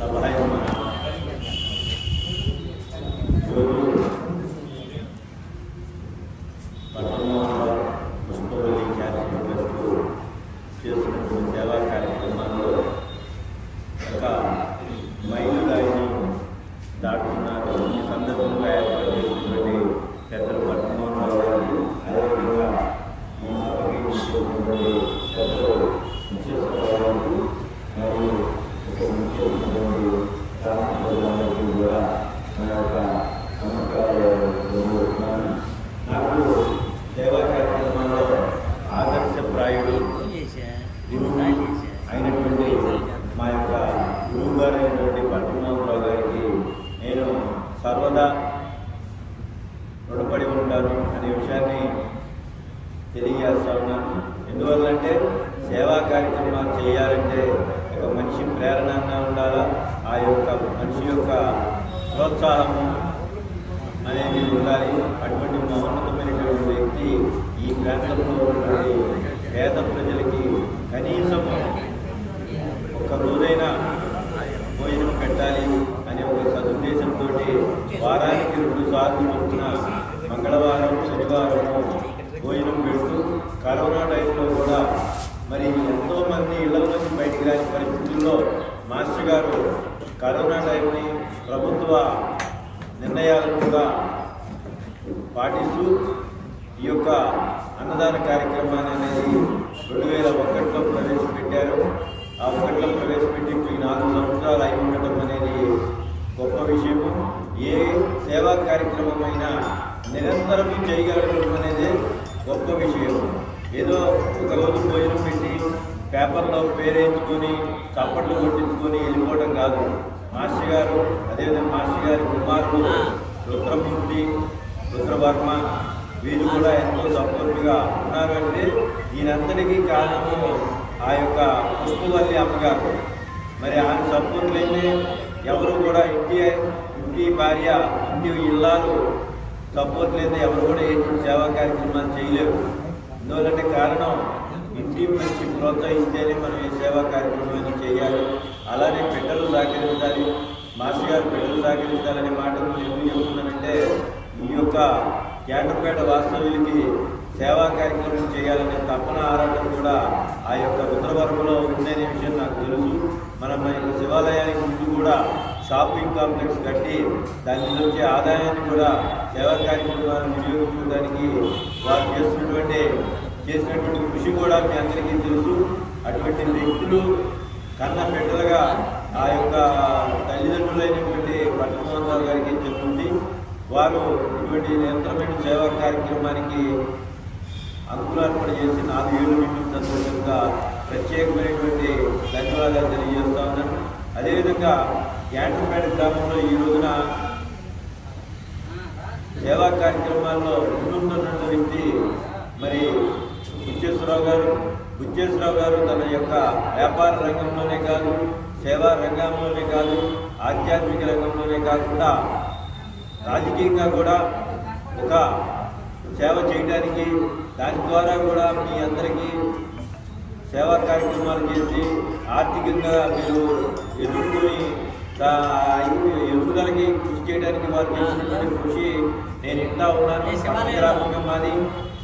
సహాయం ఈరోజు పట్టణంలో పుష్పవల్లి క్యాన్సర్ ట్రస్ట్ చేస్తున్నటువంటి సేవా కార్యక్రమాల్లో ఒక మైలురాయిని దాటుతున్నారు ఈ సందర్భంగా ఏర్పాటు చేసినటువంటి పెద్దలు పట్టణంలో గారికి అదేవిధంగా ఈ సభకి ఇచ్చేటువంటి పెద్దలు విశ్వేశ్వరరావు గారికి మరియు ఇక్కడ ముఖ్యమైనటువంటి రామచంద్రరావు కూడా నా యొక్క నమస్కారాలు తెలియజేస్తున్నాను. నాకు సేవా కార్యక్రమంలో ఆదర్శప్రాయుడు గురువు అయినటువంటి మా యొక్క గురువు గారు అయినటువంటి పట్టణరావు గారికి నేను సర్వదా రుణపడి ఉంటారు అనే విషయాన్ని తెలియజేస్తా ఉన్నాను. ఎందువల్లంటే సేవా కార్యక్రమాలు చేయాలంటే ఒక మనిషి ప్రేరణగా ఉండాలా? ఆ యొక్క మనిషి యొక్క ప్రోత్సాహము అనేది ఉండాలి. అటువంటి మహోన్నతమైనటువంటి వ్యక్తి ఈ ప్రాంతంలో ఉన్నటువంటి పేద ప్రజలకి కనీసం ఒక రోజైనా భోజనం పెట్టాలి అనే ఒక సదుద్దేశంతో వారానికి రెండు సార్లు చొప్పున మంగళవారం శనివారము భోజనం పెడుతూ కరోనా టైంలో కూడా మరి ఎంతో మంది ఇళ్ళ నుంచి బయటికి రాని పరిస్థితుల్లో మాస్టర్ గారు కరోనా టైంని ప్రభుత్వ నిర్ణయాలను కూడా పాటిస్తూ ఈ యొక్క అన్నదాన కార్యక్రమాన్ని అనేది రెండు వేల ఒకటిలో ప్రవేశపెట్టారు. ఆ ఒకటిలో ప్రవేశపెట్టి ఈ నాలుగు సంవత్సరాలు అయి ఉండటం అనేది గొప్ప విషయము. ఏ సేవా కార్యక్రమం అయినా నిరంతరం చేయగలగడం అనేది గొప్ప విషయం ఏదో ఒక రోజు భోజనం పెట్టి పేపర్లో పేరేయించుకొని చప్పట్లు కొట్టించుకొని వెళ్ళిపోవడం కాదు. మాస్టర్ గారు అదేవిధంగా మాస్టర్ గారి కుమారుడు రుద్రమూర్తి రుద్రవర్మ వీరు కూడా ఎంతో సపోర్ట్గా ఉన్నారు అంటే దీనంతటికీ కారణము ఆ యొక్క పుష్పవల్లి అమ్మగారు. మరి ఆయన సపోర్ట్ లేని ఎవరు కూడా ఇంటి ఇంటి భార్య ఇంటి ఇల్లాలు సపోర్ట్ లేదా ఎవరు కూడా ఏంటి సేవా కార్యక్రమాలు చేయలేరు. ఎందువల్లంటే కారణం ఇంటి మంచి ప్రోత్సహిస్తేనే మనం ఈ సేవా కార్యక్రమాన్ని చేయాలి. అలానే బిడ్డలు సహకరించాలి. మాస్టర్ గారు బిడ్డలు సహకరించాలనే మాటలు ఎందుకు చెప్తున్నానంటే ఈ యొక్క కేంద్రపేట వాస్తవ్యులకి సేవా కార్యక్రమం చేయాలనే తపన ఆరాటం కూడా ఆ యొక్క రుద్రవర్గంలో ఉందనే విషయం నాకు తెలుసు. మనం మన యొక్క శివాలయానికి ముందు కూడా షాపింగ్ కాంప్లెక్స్ కట్టి దాని నుంచి ఆదాయాన్ని కూడా సేవా కార్యక్రమాలను వినియోగించడానికి వారు చేస్తున్నటువంటి చేసినటువంటి కృషి కూడా మీ అందరికీ తెలుసు. అటువంటి వ్యక్తులు కన్న బిడ్డలుగా ఆ యొక్క తల్లిదండ్రులైనటువంటి పట్టణరావు గారికి చెప్తుంది వారు ఇటువంటి నిరంతరమైన సేవా కార్యక్రమానికి అంకురార్పణ చేసి నాలుగు ఏళ్ళు నిండిన సందర్భంగా ప్రత్యేకమైనటువంటి ధన్యవాదాలు తెలియజేస్తా ఉన్నాను. అదేవిధంగా యాంటర్పేట గ్రామంలో ఈ రోజున సేవా కార్యక్రమాల్లో ముందున్నటువంటి వ్యక్తి మరి బుచ్చేశ్వరరావు గారు. బుచ్చేశ్వరరావు గారు తన యొక్క వ్యాపార రంగంలోనే కాదు సేవా రంగంలోనే కాదు ఆధ్యాత్మిక రంగంలోనే కాకుండా రాజకీయంగా కూడా ఒక సేవ చేయడానికి దాని ద్వారా కూడా మీ అందరికీ సేవా కార్యక్రమాలు చేసి ఆర్థికంగా మీరు ఎదుర్కొని ఎదుగుదలకి కృషి చేయడానికి వారు చేసినటువంటి కృషి నేను ఇంటా ఉన్నాను గ్రామంగా మాది.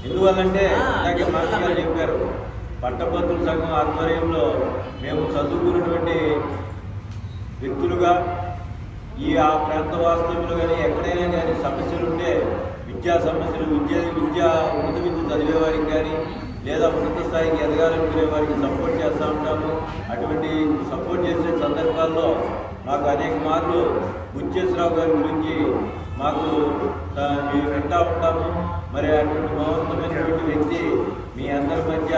ఎందువల్లంటే ఇందాకే మాస్టర్ గారు చెప్పారు పట్టభద్రుల సంఘం ఆధ్వర్యంలో మేము చదువుకున్నటువంటి వ్యక్తులుగా ఈ ఆ ప్రాంత వాస్తవ్యులు కానీ ఎక్కడైనా కానీ సమస్యలు ఉంటే విద్యా సమస్యలు విద్య విద్య ఉన్నత విద్య చదివే వారికి కానీ లేదా ఉన్నత స్థాయికి ఎదగాలనుకునే వారికి సపోర్ట్ చేస్తూ ఉంటాము. అటువంటి సపోర్ట్ చేసే సందర్భాల్లో మాకు అనేక మార్లు బుచ్చేశ్వరరావు గారి గురించి మాకు మేము వింటా ఉంటాము. మరి అటువంటి మహోన్నతమైనటువంటి వ్యక్తి మీ అందరి మధ్య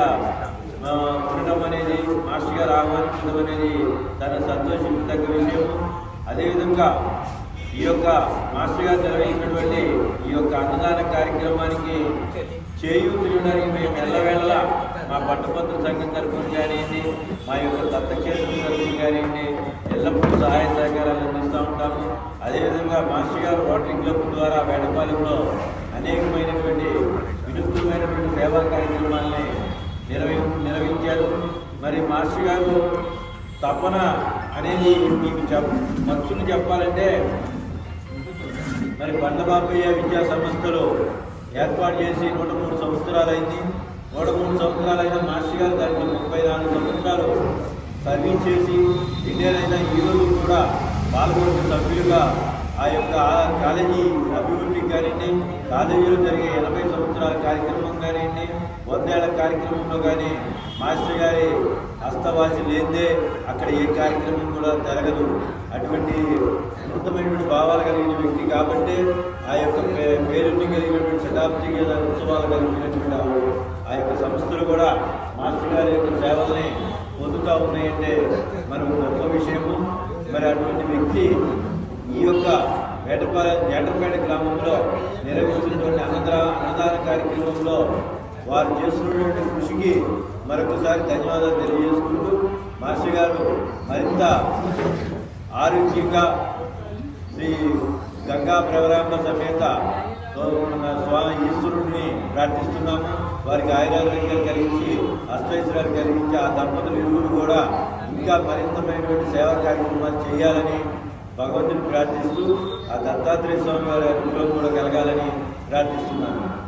ఉండడం అనేది మాస్టర్ గారు ఆహ్వానించడం అనేది సంతోషం సంతోషించదగ్గ విషయము. అదేవిధంగా ఈ యొక్క మాస్టర్ గారు నిర్వహించినటువంటి ఈ యొక్క అన్నదాన కార్యక్రమానికి చేయూతడానికి మేము ఎల్లవేళ మా పట్టభద్ర సంఘం తరఫున కానివ్వండి మా యొక్క దత్తక్షేత్రం తరఫున కానివ్వండి ఎల్లప్పుడూ సహాయ సహకారాలు అందిస్తూ ఉంటాము. అదేవిధంగా మాస్టర్ గారు రోటరీ క్లబ్ ద్వారా వేటపాలెంలో అనేకమైనటువంటి వినూత్నమైనటువంటి సేవా కార్యక్రమాల్ని నిర్వహి నిర్వహించారు. మరి మాస్టర్ గారు తపన అనేది మీకు చెప్ మనుషులు చెప్పాలంటే మరి బండబాబయ్య విద్యా సంస్థలు ఏర్పాటు చేసి నూట మూడు సంవత్సరాలైంది. నూట మూడు సంవత్సరాలైన మాస్టర్ గారు దాంట్లో ముప్పై నాలుగు సంవత్సరాలు సర్వీస్ చేసి రిటైర్ అయిన ఈ కూడా పాల్గొనే సభ్యులుగా ఆ యొక్క కాలేజీ అభివృద్ధికి కానివ్వండి కాలేజీలో జరిగే ఎనభై సంవత్సరాల కార్యక్రమం కానివ్వండి వందేళ్ళ కార్యక్రమంలో కానీ మాస్టర్ గారి హస్తవాసి లేదే అక్కడ ఏ కార్యక్రమం కూడా జరగదు. అటువంటి ఉన్నతమైనటువంటి భావాలు కలిగిన వ్యక్తి కాబట్టి ఆ యొక్క పేరుని కలిగినటువంటి శతాబ్ది గల ఉత్సవాలు కలిగినటువంటి ఆ- ఆ యొక్క సంస్థలు కూడా మాస్టర్ గారి యొక్క సేవల్ని పొందుతూ ఉన్నాయంటే మనకు గొప్ప విషయము. మరి అటువంటి వ్యక్తి ఈ యొక్క వేటపాలె వేటపేట గ్రామంలో నిర్వహిస్తున్నటువంటి అన్నదాన అన్నదాన కార్యక్రమంలో వారు చేస్తున్నటువంటి కృషికి మరొకసారి ధన్యవాదాలు తెలియజేసుకుంటూ మాస్టర్ గారు మరింత ఆరోగ్యంగా శ్రీ గంగా ప్రవరాంబ సమేత మన స్వామి ఈశ్వరుడిని ప్రార్థిస్తున్నాము. వారికి ఆయురారోగ్యాలు కలిగించి అష్టైశ్వర్యాలు కలిగించి ఆ దంపతులు ఇరువురు కూడా ఇంకా మరింతమైనటువంటి సేవా కార్యక్రమాలు చేయాలని భగవంతుని ప్రార్థిస్తూ ఆ దత్తాత్రేయ స్వామి వారి అనుగ్రహం కూడా కలగాలని ప్రార్థిస్తున్నాను.